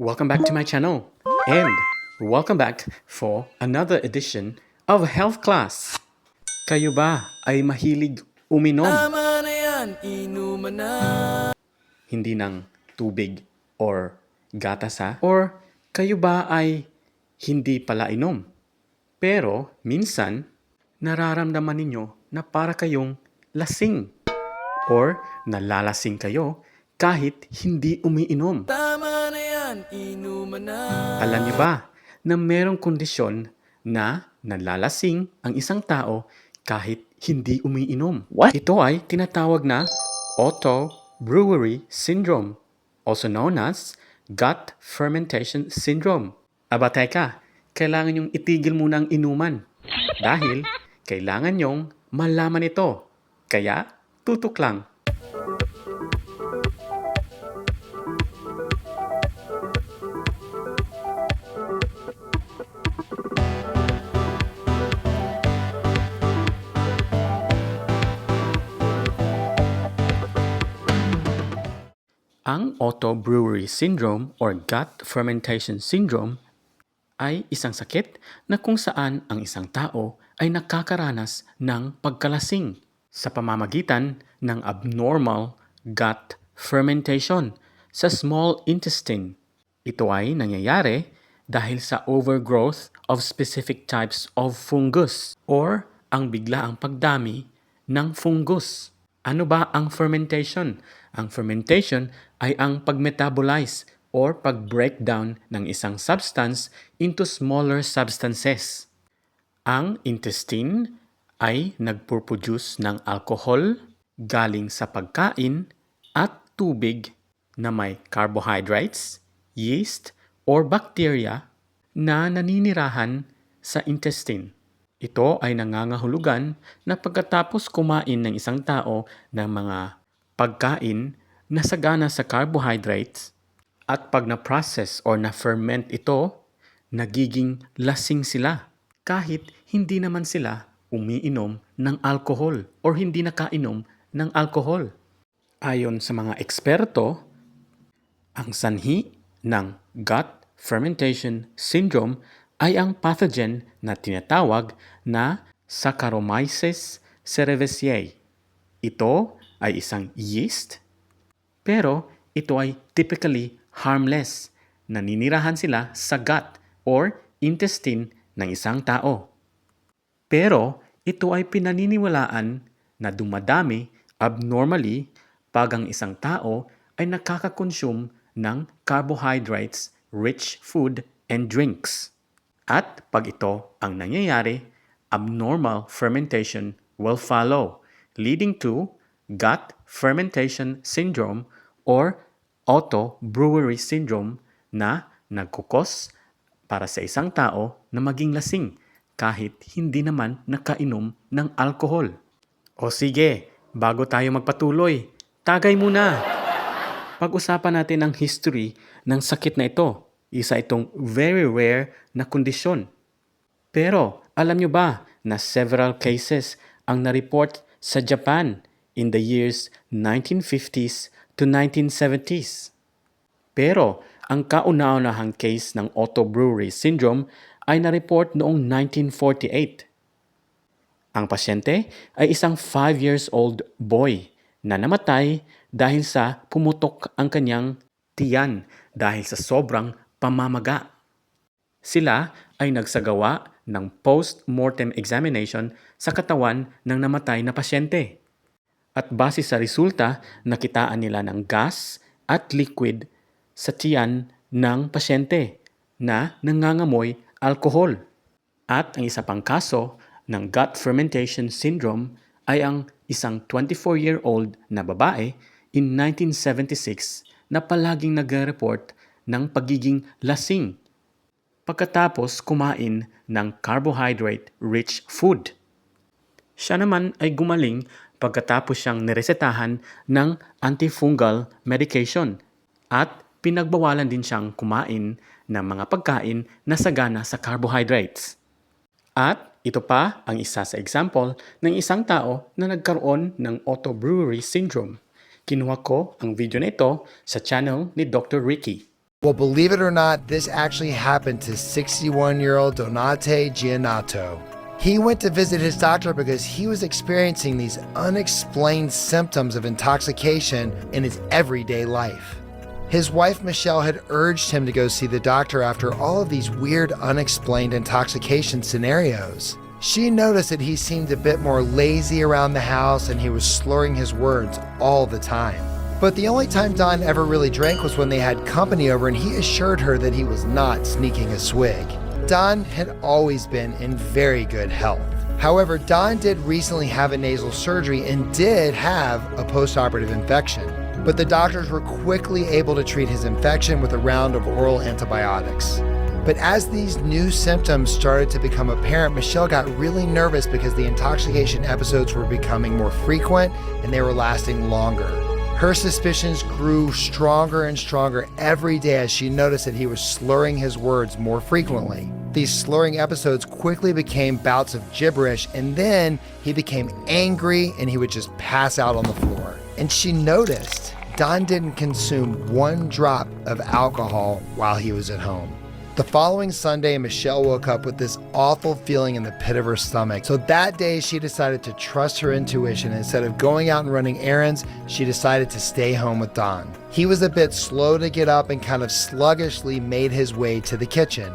Welcome back to my channel and welcome back for another edition of Health Class. Kayo ba ay mahilig uminom? Tama na yan, inuman na. Hindi ng tubig or gatas ha? Or kayo ba ay hindi pala inom? Pero minsan, nararamdaman ninyo na para kayong lasing. Or nalalasing kayo kahit hindi umiinom. Tama na. Alam niyo ba na merong kondisyon na nalalasing ang isang tao kahit hindi umiinom? What? Ito ay tinatawag na Otto Brewery Syndrome, also known as Gut Fermentation Syndrome. Aba teka, kailangan yung itigil muna ang inuman dahil kailangan yung malaman ito. Kaya tutok lang. Ang Otto Brewery Syndrome or Gut Fermentation Syndrome ay isang sakit na kung saan ang isang tao ay nakakaranas ng pagkalasing sa pamamagitan ng abnormal gut fermentation sa small intestine. Ito ay nangyayari dahil sa overgrowth of specific types of fungus or ang biglaang pagdami ng fungus. Ano ba ang fermentation? Ang fermentation ay ang pag-metabolize or pag-breakdown ng isang substance into smaller substances. Ang intestine ay nagpurproduce ng alcohol galing sa pagkain at tubig na may carbohydrates, yeast, or bacteria na naninirahan sa intestine. Ito ay nangangahulugan na pagkatapos kumain ng isang tao ng mga pagkain na sagana sa carbohydrates at pag na-process or na-ferment ito, nagiging lasing sila kahit hindi naman sila umiinom ng alcohol or hindi nakainom ng alcohol. Ayon sa mga eksperto, ang sanhi ng gut fermentation syndrome ay ang pathogen na tinatawag na Saccharomyces cerevisiae. Ito ay isang yeast, pero ito ay typically harmless. Naninirahan sila sa gut or intestine ng isang tao. Pero ito ay pinaniniwalaan na dumadami abnormally pag ang isang tao ay nakakakonsume ng carbohydrates-rich food and drinks. At pag ito ang nangyayari, abnormal fermentation will follow, leading to gut fermentation syndrome or auto brewery syndrome na nagkukos para sa isang tao na maging lasing kahit hindi naman nakainom ng alkohol. O sige, bago tayo magpatuloy, tagay muna! Pag-usapan natin ang history ng sakit na ito. Isa itong very rare na kondisyon. Pero alam nyo ba na several cases ang na-report sa Japan in the years 1950s to 1970s? Pero ang kauna-unahang case ng Otto Brewery Syndrome ay na-report noong 1948. Ang pasyente ay isang 5 years old boy na namatay dahil sa pumutok ang kanyang tiyan dahil sa sobrang pamamaga. Sila ay nagsagawa ng post-mortem examination sa katawan ng namatay na pasyente. At base sa resulta, nakitaan nila ng gas at liquid sa tiyan ng pasyente na nangangamoy alkohol. At ang isa pang kaso ng gut fermentation syndrome ay ang isang 24-year-old na babae in 1976 na palaging nagre-report ng pagiging lasing pagkatapos kumain ng carbohydrate-rich food. Siya naman ay gumaling pagkatapos siyang niresetahan ng antifungal medication at pinagbawalan din siyang kumain ng mga pagkain na sagana sa carbohydrates. At ito pa ang isa sa example ng isang tao na nagkaroon ng Otto Brewery Syndrome. Kinuha ko ang video na ito sa channel ni Dr. Ricky. Well, believe it or not, this actually happened to 61 year old Donate Giannato. He went to visit his doctor because he was experiencing these unexplained symptoms of intoxication in his everyday life. His wife Michelle had urged him to go see the doctor after all of these weird, unexplained intoxication scenarios. She noticed that he seemed a bit more lazy around the house and he was slurring his words all the time. But the only time Don ever really drank was when they had company over, and he assured her that he was not sneaking a swig. Don had always been in very good health. However, Don did recently have a nasal surgery and did have a postoperative infection. But the doctors were quickly able to treat his infection with a round of oral antibiotics. But as these new symptoms started to become apparent, Michelle got really nervous because the intoxication episodes were becoming more frequent and they were lasting longer. Her suspicions grew stronger and stronger every day as she noticed that he was slurring his words more frequently. These slurring episodes quickly became bouts of gibberish, and then he became angry and he would just pass out on the floor. And she noticed Don didn't consume one drop of alcohol while he was at home. The following Sunday, Michelle woke up with this awful feeling in the pit of her stomach. So that day, she decided to trust her intuition. Instead of going out and running errands, she decided to stay home with Don. He was a bit slow to get up and kind of sluggishly made his way to the kitchen.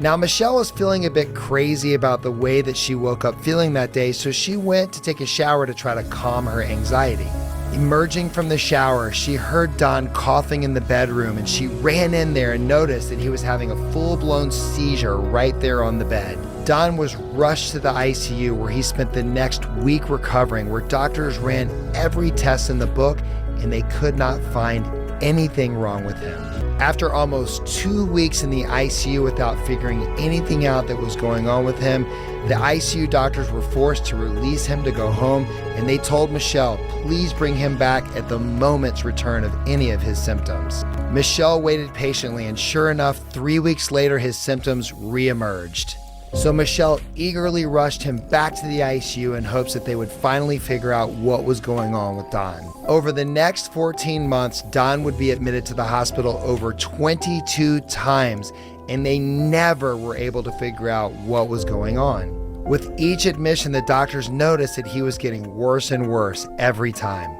Now, Michelle was feeling a bit crazy about the way that she woke up feeling that day, so she went to take a shower to try to calm her anxiety. Emerging from the shower, she heard Don coughing in the bedroom and she ran in there and noticed that he was having a full blown seizure right there on the bed. Don was rushed to the ICU where he spent the next week recovering, where doctors ran every test in the book and they could not find anything wrong with him. After almost two weeks in the ICU without figuring anything out that was going on with him, the ICU doctors were forced to release him to go home, and they told Michelle, please bring him back at the moment's return of any of his symptoms. Michelle waited patiently, and sure enough, three weeks later, his symptoms reemerged. So Michelle eagerly rushed him back to the ICU in hopes that they would finally figure out what was going on with Don. Over the next 14 months, Don would be admitted to the hospital over 22 times, and they never were able to figure out what was going on. With each admission, the doctors noticed that he was getting worse and worse every time.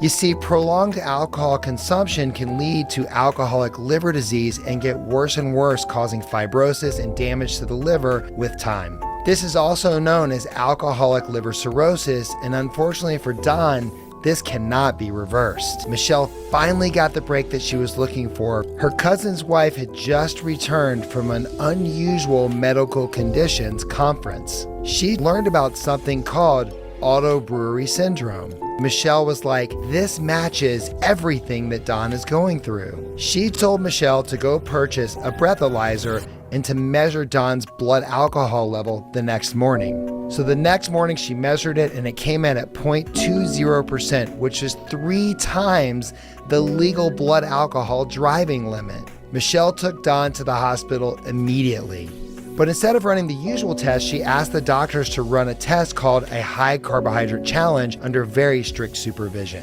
You see, prolonged alcohol consumption can lead to alcoholic liver disease and get worse and worse, causing fibrosis and damage to the liver with time. This is also known as alcoholic liver cirrhosis, and unfortunately for Don, this cannot be reversed. Michelle finally got the break that she was looking for. Her cousin's wife had just returned from an unusual medical conditions conference. She learned about something called auto brewery syndrome. Michelle was like, This matches everything that Don is going through. She told Michelle to go purchase a breathalyzer and to measure Don's blood alcohol level the next morning. So the next morning she measured it and it came in at 0.20%, which is three times the legal blood alcohol driving limit. Michelle took Don to the hospital immediately. But instead of running the usual test, she asked the doctors to run a test called a high carbohydrate challenge under very strict supervision.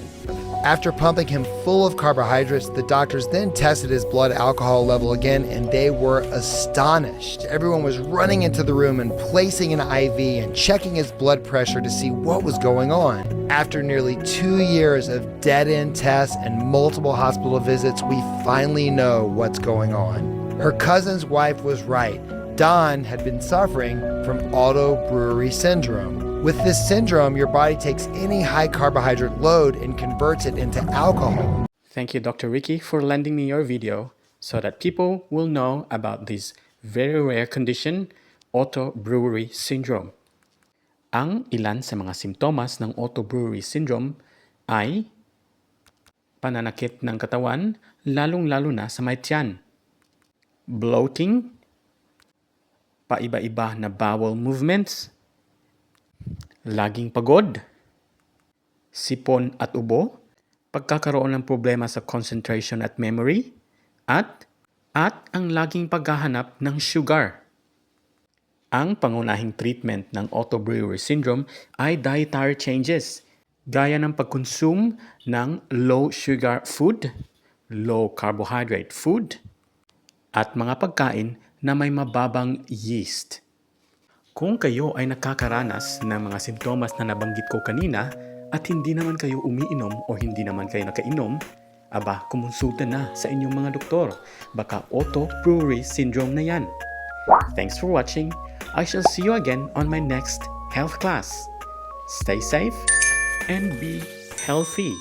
After pumping him full of carbohydrates, the doctors then tested his blood alcohol level again and they were astonished. Everyone was running into the room and placing an IV and checking his blood pressure to see what was going on. After nearly two years of dead end tests and multiple hospital visits, we finally know what's going on. Her cousin's wife was right. Don had been suffering from auto brewery syndrome. With this syndrome, your body takes any high carbohydrate load and converts it into alcohol. Thank you, Dr. Ricky, for lending me your video so that people will know about this very rare condition, auto brewery syndrome. Ang ilan sa mga simptomas ng auto brewery syndrome ay pananakit ng katawan, lalong-lalo na sa may tiyan, bloating, paiba-iba na bowel movements, laging pagod, sipon at ubo, pagkakaroon ng problema sa concentration at memory, at at ang laging paghahanap ng sugar. Ang pangunahing treatment ng auto brewery syndrome ay dietary changes, gaya ng pagkonsume ng low sugar food, low carbohydrate food, at mga pagkain na may mababang yeast. Kung kayo ay nakakaranas ng mga simptomas na nabanggit ko kanina at hindi naman kayo umiinom o hindi naman kayo nakainom, aba, kumonsulta na sa inyong mga doktor. Baka auto brewery syndrome na yan. Thanks for watching. I shall see you again on my next health class. Stay safe and be healthy.